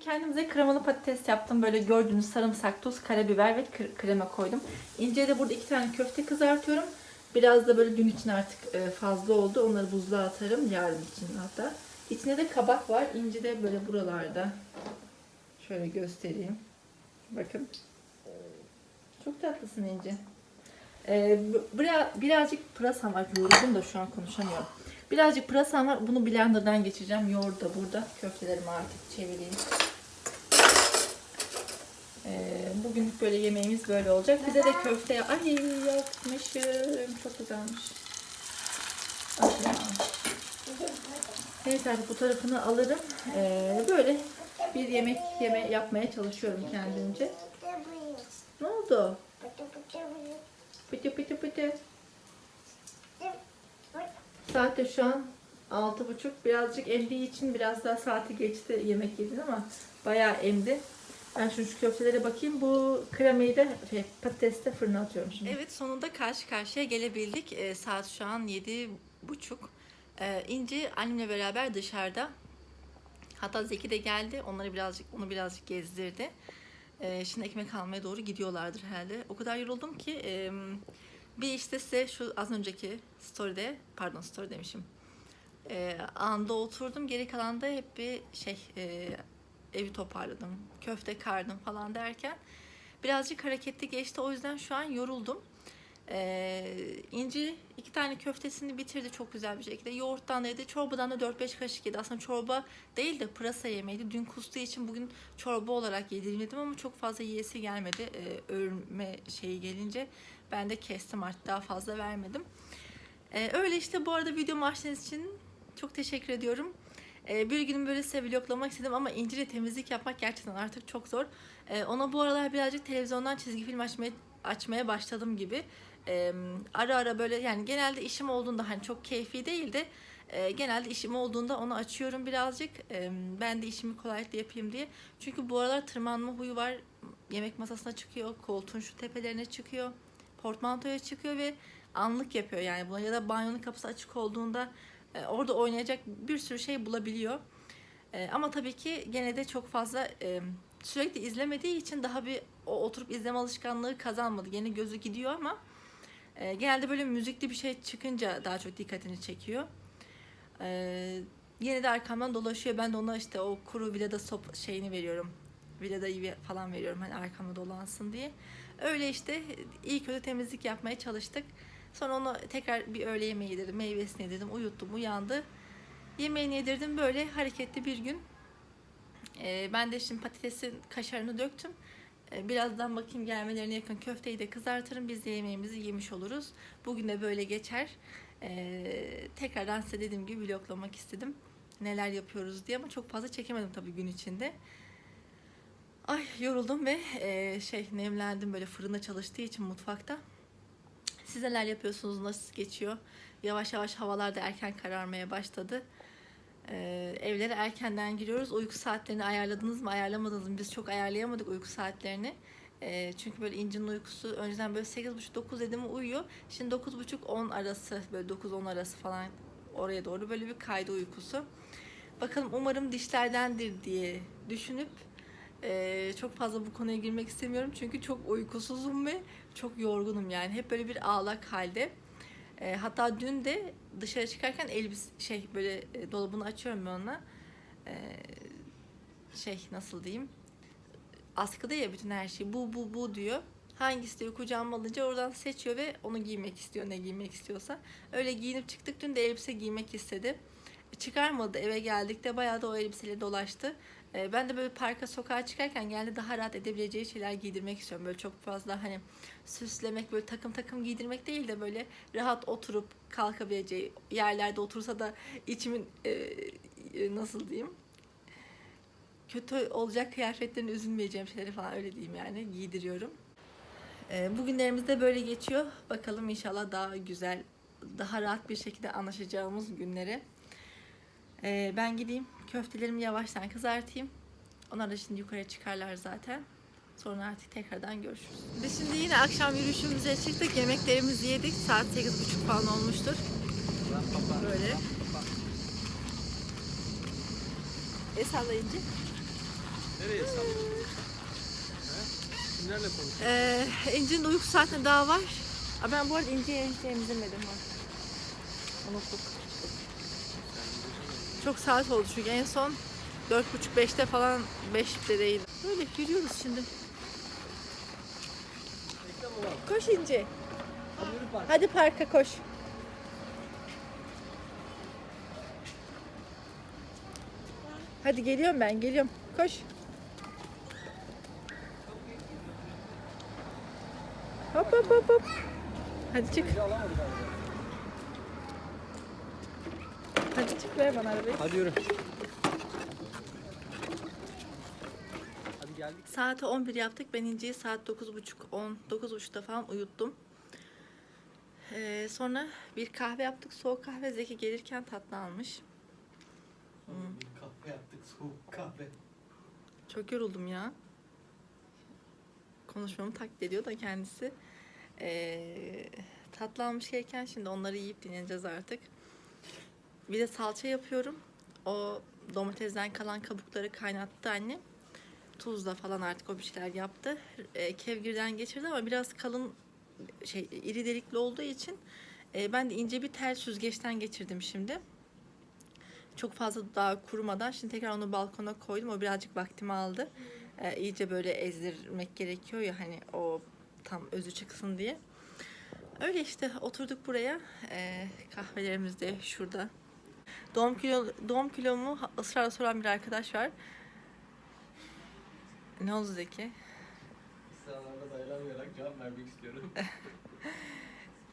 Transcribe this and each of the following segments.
kendimize kremalı patates yaptım. Böyle gördüğünüz sarımsak, tuz, karabiber ve kre- krema koydum. İnce'ye de burada iki tane köfte kızartıyorum. Biraz da böyle dün için artık e, fazla oldu. Onları buzluğa atarım yarın için hatta. İçinde de kabak var. İnce de böyle buralarda. Şöyle göstereyim. Bakın. Çok tatlısın İnce. Ee, biraz, birazcık pırasam var. Yoruldum da şu an konuşamıyorum. Birazcık pırasam var. Bunu blenderdan geçireceğim. Yoğurt da burada. Köftelerimi artık çevireyim. Ee, bugünlük böyle yemeğimiz böyle olacak. Bize de köfte... Ay yapmışım. Çok güzelmiş. Ay artık bu tarafını alırım. Ee, böyle bir yemek yeme yapmaya çalışıyorum kendimce. Ne oldu? Pıtı pıtı pıtı. Saat de şu an altı buçuk. Birazcık emdiği için biraz daha saati geçti yemek yedin ama bayağı emdi. Ben şu, şu köftelere bakayım. Bu kremayı da şey, patatesi de fırına atıyorum şimdi. Evet sonunda karşı karşıya gelebildik. Ee, saat şu an yedi buçuk. Ee, İnci annemle beraber dışarıda. Hatta Zeki de geldi. Onları birazcık onu birazcık gezdirdi. Ee, şimdi ekmek almaya doğru gidiyorlardır herhalde. O kadar yoruldum ki e, bir işte size şu az önceki story'de pardon story demişim. E, anda oturdum. Geri kalan da hep bir şey e, evi toparladım. Köfte kardım falan derken birazcık hareketli geçti. O yüzden şu an yoruldum. Ee, İnci iki tane köftesini bitirdi çok güzel bir şekilde. Yoğurttan da yedi, çorbadan da 4-5 kaşık yedi. Aslında çorba değil de pırasa yemeğiydi. Dün kustuğu için bugün çorba olarak yedirmedim ama çok fazla yiyesi gelmedi. Ee, örme şeyi gelince ben de kestim artık daha fazla vermedim. Ee, öyle işte bu arada videomu açtığınız için çok teşekkür ediyorum. Ee, bir günüm böyle size vloglamak istedim ama İnci'yle temizlik yapmak gerçekten artık çok zor. Ee, ona bu aralar birazcık televizyondan çizgi film açmaya, açmaya başladım gibi. Ee, ara ara böyle yani genelde işim olduğunda hani çok keyfi değil de e, genelde işim olduğunda onu açıyorum birazcık. Ee, ben de işimi kolaylıkla yapayım diye. Çünkü bu aralar tırmanma huyu var. Yemek masasına çıkıyor, koltuğun şu tepelerine çıkıyor, portmantoya çıkıyor ve anlık yapıyor yani buna ya da banyonun kapısı açık olduğunda e, orada oynayacak bir sürü şey bulabiliyor. E, ama tabii ki gene de çok fazla e, sürekli izlemediği için daha bir o oturup izleme alışkanlığı kazanmadı. Yine gözü gidiyor ama e, genelde böyle müzikli bir şey çıkınca daha çok dikkatini çekiyor. E, yine de arkamdan dolaşıyor. Ben de ona işte o kuru vilada sop şeyini veriyorum. Viladayı falan veriyorum hani arkamda dolansın diye. Öyle işte iyi kötü temizlik yapmaya çalıştık. Sonra onu tekrar bir öğle yemeği yedirdim, meyvesini yedirdim, uyuttum, uyandı. Yemeğini yedirdim böyle hareketli bir gün. Ee, ben de şimdi patatesin kaşarını döktüm. Ee, birazdan bakayım gelmelerine yakın köfteyi de kızartırım. Biz de yemeğimizi yemiş oluruz. Bugün de böyle geçer. Ee, tekrardan size dediğim gibi vloglamak istedim. Neler yapıyoruz diye ama çok fazla çekemedim tabii gün içinde. Ay yoruldum ve e, şey nemlendim böyle fırında çalıştığı için mutfakta. Siz neler yapıyorsunuz? Nasıl geçiyor? Yavaş yavaş havalar da erken kararmaya başladı. Ee, evlere erkenden giriyoruz. Uyku saatlerini ayarladınız mı, ayarlamadınız mı? Biz çok ayarlayamadık uyku saatlerini. Ee, çünkü böyle incinin uykusu önceden böyle 8.30-9 dedim uyuyor. Şimdi 9.30-10 arası, böyle 9-10 arası falan oraya doğru böyle bir kaydı uykusu. Bakalım umarım dişlerdendir diye düşünüp ee, çok fazla bu konuya girmek istemiyorum çünkü çok uykusuzum ve çok yorgunum yani hep böyle bir ağlak halde. Ee, hatta dün de dışarı çıkarken elbis şey böyle e, dolabını açıyorum ben ona. Ee, şey nasıl diyeyim? Askıda ya bütün her şey bu bu bu diyor. Hangisi diyor kucağıma alınca oradan seçiyor ve onu giymek istiyor ne giymek istiyorsa. Öyle giyinip çıktık dün de elbise giymek istedi. Çıkarmadı eve geldik de bayağı da o elbiseyle dolaştı. Ee, ben de böyle parka sokağa çıkarken genelde daha rahat edebileceği şeyler giydirmek istiyorum. Böyle çok fazla hani süslemek böyle takım takım giydirmek değil de böyle rahat oturup kalkabileceği yerlerde otursa da içimin e, e, nasıl diyeyim kötü olacak kıyafetlerini üzülmeyeceğim şeyleri falan öyle diyeyim yani giydiriyorum. Ee, bugünlerimiz de böyle geçiyor. Bakalım inşallah daha güzel, daha rahat bir şekilde anlaşacağımız günleri. Ee, ben gideyim köftelerimi yavaştan kızartayım. Onlar da şimdi yukarıya çıkarlar zaten. Sonra artık tekrardan görüşürüz. Biz şimdi yine akşam yürüyüşümüze çıktık. Yemeklerimizi yedik. Saat 8.30 falan olmuştur. Böyle. El sallayınca. Nereye? He? Kimlerle konuşuyorsun? Ee, İnci'nin uyku saatine daha var. Aa, ben bu arada İnci'yi hiç emzirmedim. Unuttuk. Çok saat oldu çünkü en son 4.30-5'te falan 5'te değil. Böyle yürüyoruz şimdi. Koş İnci. Hadi parka koş. Hadi geliyorum ben geliyorum. Koş. Hop hop hop hop. Hadi çık. Hadi çık ver bana arabayı. Hadi yürü. Hadi geldik. Saati 11 yaptık. Ben İnci'yi saat 9.30 10 9.30'da falan uyuttum. Ee, sonra bir kahve yaptık. Soğuk kahve Zeki gelirken tatlı almış. Bir kahve yaptık. Soğuk kahve. Çok yoruldum ya. Konuşmamı taklit ediyor da kendisi. Ee, tatlı almış gelirken şimdi onları yiyip dinleneceğiz artık. Bir de salça yapıyorum. O domatesden kalan kabukları kaynattı anne. Tuzla falan artık o bir şeyler yaptı. Ee, kevgirden geçirdi ama biraz kalın şey iri delikli olduğu için e, ben de ince bir tel süzgeçten geçirdim şimdi. Çok fazla daha kurumadan şimdi tekrar onu balkona koydum. O birazcık vaktimi aldı. Ee, iyice böyle ezdirmek gerekiyor ya hani o tam özü çıksın diye. Öyle işte oturduk buraya. Ee, kahvelerimiz de şurada. Doğum kilo doğum kilomu ısrarla soran bir arkadaş var. Ne oldu Zeki? Sıralarda dayanamayarak cevap vermek istiyorum.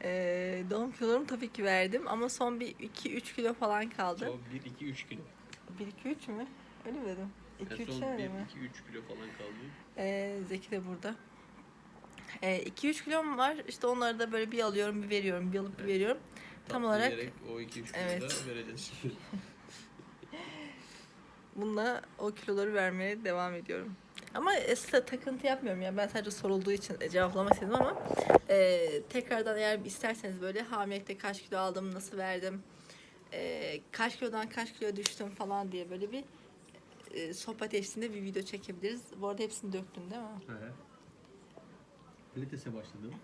Ee, doğum kilolarımı tabii ki verdim ama son bir 2-3 kilo falan kaldı. Cevap 1, 2, 3 kilo. 1-2-3 mü? Öyle mi dedim? En 2-3 son öyle 1, mi? 2, 3 kilo falan kaldı. Ee, Zeki de burada. Ee, 2-3 kilom var. İşte onları da böyle bir alıyorum, bir veriyorum, bir alıp bir veriyorum. Tam olarak o 2, 3 kiloyu Evet. vereceğiz bununla o kiloları vermeye devam ediyorum. Ama aslında takıntı yapmıyorum ya. Ben sadece sorulduğu için cevaplamak istedim ama e, tekrardan eğer isterseniz böyle hamilelikte kaç kilo aldım, nasıl verdim, e, kaç kilodan kaç kilo düştüm falan diye böyle bir e, sohbet eşliğinde bir video çekebiliriz. Bu arada hepsini döktün değil mi? He. Pilates'e başladım.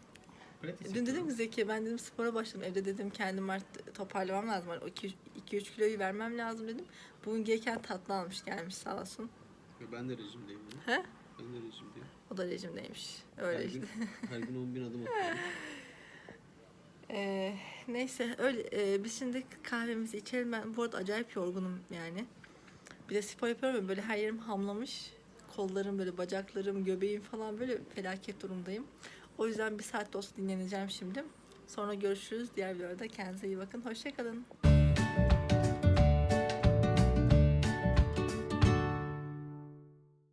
Pilates Dün dedim ki Zeki ben dedim spora başladım. Evde dedim kendim artık toparlamam lazım. Hani o 2-3 kiloyu vermem lazım dedim. Bugün gelirken tatlı almış gelmiş sağ olsun. Ben de rejimdeyim. ya. He? Ben de rejimdeyim. O da rejimdeymiş. Her Öyle işte. gün, her gün 10 bin adım atıyorum. Ee, neyse öyle e, biz şimdi kahvemizi içelim. Ben bu arada acayip yorgunum yani. Bir de spor yapıyorum ya böyle her yerim hamlamış. Kollarım böyle bacaklarım, göbeğim falan böyle felaket durumdayım. O yüzden bir saat de olsa dinleneceğim şimdi. Sonra görüşürüz diğer videoda. Kendinize iyi bakın. Hoşçakalın.